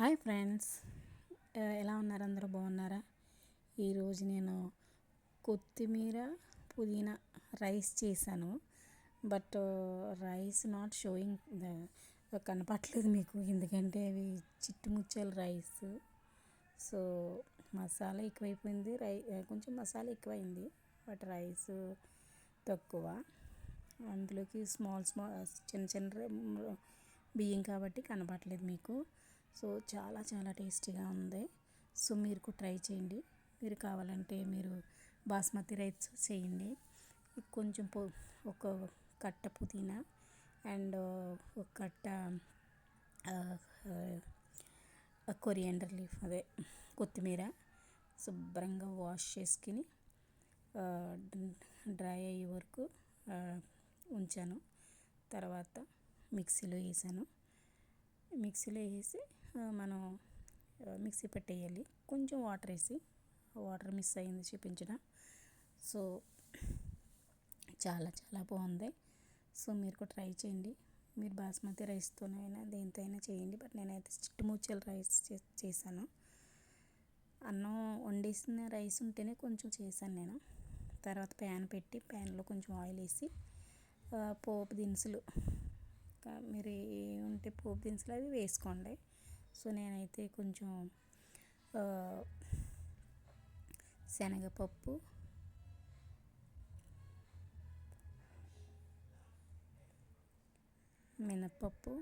Hi friends. ఎలా ఉన్నారు? అందరూ బాగున్నారా? ఈరోజు నేను కొత్తిమీర పుదీనా రైస్ చేశాను. బట్ రైస్ నాట్ షోయింగ్ కనపట్లేదు మీకు. ఎందుకంటే అవి చిట్టుముచ్చల రైస్. సో మసాలా ఎక్కువైపోయింది. రై కొంచెం మసాలా ఎక్కువైంది. బట్ రైస్ తక్కువ. అందులోకి స్మాల్ స్మాల్ చిన్న చిన్న బియ్యం కాబట్టి కనపట్లేదు మీకు. సో చాలా చాలా టేస్టీగా ఉంది. సో మీరు ట్రై చేయండి. మీరు కావాలంటే మీరు బాస్మతి రైస్ చేయండి. కొంచెం పో ఒక కట్ట పుదీనా అండ్ ఒక కట్ట కొరియాండర్ లీఫ్ అదే కొత్తిమీర శుభ్రంగా వాష్ చేసుకుని డ్రై అయ్యే వరకు ఉంచాను. తర్వాత మిక్సీలో వేసాను. మిక్సీలో వేసి మనం మిక్సీ పెట్టేయాలి. కొంచెం వాటర్ వేసి వాటర్ మిస్ అయింది చూపించిన. సో చాలా చాలా బాగుంది. సో మీరు కూడా ట్రై చేయండి. మీరు బాస్మతి రైస్తోనైనా దేనితో అయినా చేయండి. బట్ నేనైతే చిట్టుముచ్చల రైస్ చేశాను. అన్నం వండేసిన రైస్ ఉంటేనే కొంచెం చేశాను నేను. తర్వాత ప్యాన్ పెట్టి ప్యాన్లో కొంచెం ఆయిల్ వేసి పోపు దినుసులు. మీరు ఏ ఉంటే పోపు దినుసులు అవి వేసుకోండి. సో నేనైతే కొంచెం శనగపప్పు మినప్పప్పు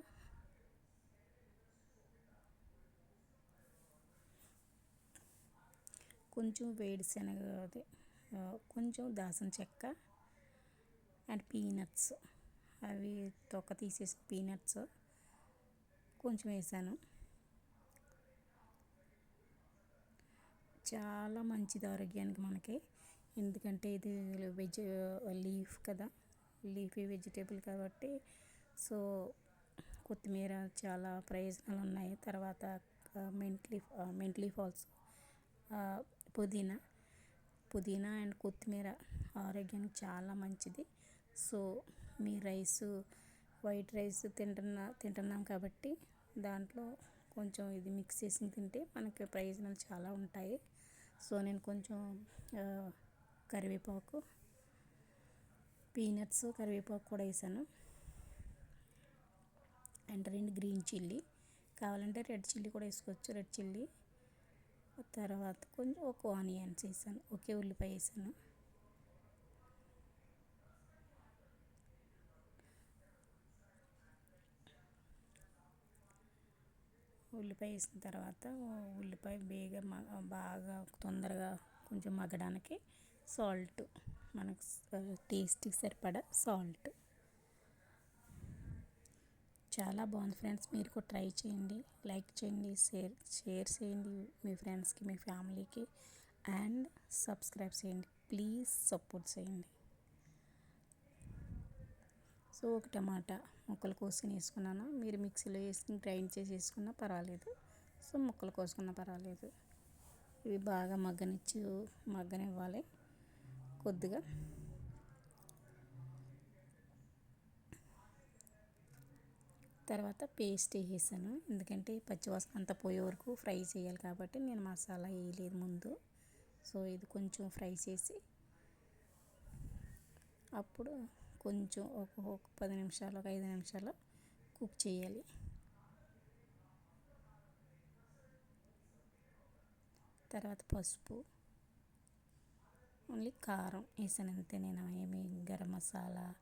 కొంచెం వేడిశనగ అదే కొంచెం దాసం చెక్క అండ్ పీనట్స్. అవి తొక్క తీసేసి పీనట్స్ కొంచెం వేసాను. చాలా మంచిది ఆరోగ్యానికి మనకి. ఎందుకంటే ఇది వెజ్ లీఫ్ కదా. లీఫీ వెజిటేబుల్ కాబట్టి. సో కొత్తిమీర చాలా ప్రయోజనాలు ఉన్నాయి. తర్వాత mint leaf mint leaf also పుదీనా. పుదీనా అండ్ కొత్తిమీర ఆరోగ్యానికి చాలా మంచిది. సో మీ రైస్ వైట్ రైస్ తింటున్నా తింటున్నాం కాబట్టి దాంట్లో కొంచెం ఇది మిక్స్ చేసి తింటే మనకి ప్రయోజనాలు చాలా ఉంటాయి. సో నేను కొంచెం కరివేపాకు పీనట్స్ కరివేపాకు కూడా వేసాను. అండ్ రెండు గ్రీన్ చిల్లీ. కావాలంటే రెడ్ చిల్లీ కూడా వేసుకోవచ్చు. Red chilli. తర్వాత కొంచెం ఒక ఆనియన్స్ వేసాను. ఒకే ఉల్లిపాయ వేసాను. ఉల్లిపాయ వేసిన తర్వాత ఉల్లిపాయ బేగా బాగా తొందరగా కొంచెం మగ్గడానికి సాల్ట్ మనకు టేస్ట్కి సరిపడా సాల్ట్. చాలా బాగుంది ఫ్రెండ్స్ మీరు కూడా ట్రై చేయండి లైక్ చేయండి షేర్ షేర్ చేయండి మీ ఫ్రెండ్స్కి మీ ఫ్యామిలీకి. అండ్ సబ్స్క్రైబ్ చేయండి ప్లీజ్ సపోర్ట్ చేయండి. సో ఒక టమాటా ముక్కలు కోసుకుని వేసుకున్నాను. మీరు మిక్సీలో వేసుకుని గ్రైండ్ చేసి వేసుకున్నా పర్వాలేదు. సో ముక్కలు కోసుకున్నా పర్వాలేదు. ఇవి బాగా మగ్గనిచ్చి మగ్గనివ్వాలి కొద్దిగా. తర్వాత పేస్ట్ వేసాను ఎందుకంటే పచ్చివాసన అంతా పోయే వరకు ఫ్రై చేయాలి కాబట్టి నేను మసాలా వేయలేదు ముందు. సో ఇది కొంచెం ఫ్రై చేసి అప్పుడు కొంచెం ఒక ఒక పది నిమిషాలు ఒక ఐదు నిమిషాలు కుక్ చేయాలి. తర్వాత పసుపు ఓన్లీ కారం వేసాను అంతే నేను ఏమి గరం మసాలా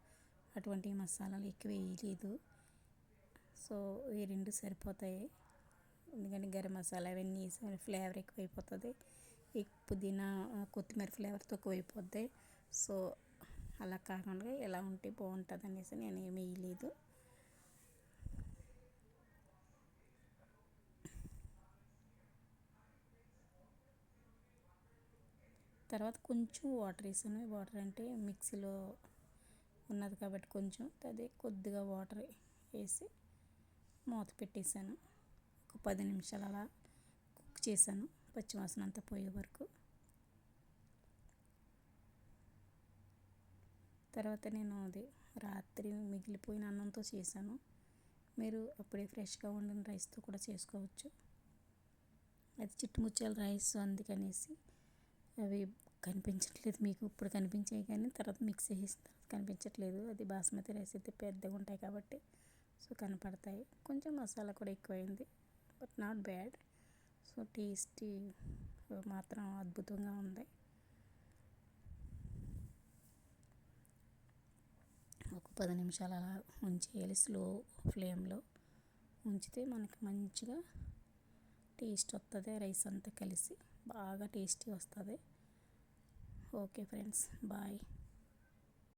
అటువంటి మసాలాలు ఎక్కువ వేయలేదు. సో ఈ రెండు సరిపోతాయి. ఎందుకంటే గరం మసాలా అవన్నీ వేసి ఫ్లేవర్ ఎక్కువ అయిపోతుంది పుదీనా కొత్తిమీర ఫ్లేవర్ తక్కువ అయిపోద్ది సో అలా కాకుండా ఎలా ఉంటే బాగుంటుంది అనేసి నేను ఏమి వేయలేదు. తర్వాత కొంచెం వాటర్ వేసాను. వాటర్ అంటే మిక్సీలో ఉన్నది కాబట్టి కొంచెం. అదే కొద్దిగా వాటర్ వేసి మూత పెట్టేశాను ఒక పది నిమిషాలు అలా కుక్ చేశాను. పచ్చివాసన అంతా పోయే వరకు. తర్వాత నేను అది రాత్రి మిగిలిపోయిన అన్నంతో చేశాను. మీరు అప్పుడే ఫ్రెష్గా వండిన రైస్తో కూడా చేసుకోవచ్చు. అది చిట్టుముచ్చాల రైస్ అందుకనేసి అవి కనిపించట్లేదు మీకు. ఇప్పుడు కనిపించాయి కానీ తర్వాత మిక్స్ చేసిన తర్వాత కనిపించట్లేదు. అది బాస్మతి రైస్ అయితే పెద్దగా ఉంటాయి కాబట్టి సో కనపడతాయి. కొంచెం మసాలా కూడా ఎక్కువైంది. But not bad. So tasty మాత్రం అద్భుతంగా ఉంది. ఒక పది నిమిషాలు అలా ఉంచేయాలి స్లో ఫ్లేమ్లో. ఉంచితే మనకి మంచిగా టేస్ట్ వస్తుంది రైస్ అంతా కలిసి బాగా టేస్టీ వస్తుంది ఓకే ఫ్రెండ్స్ బాయ్.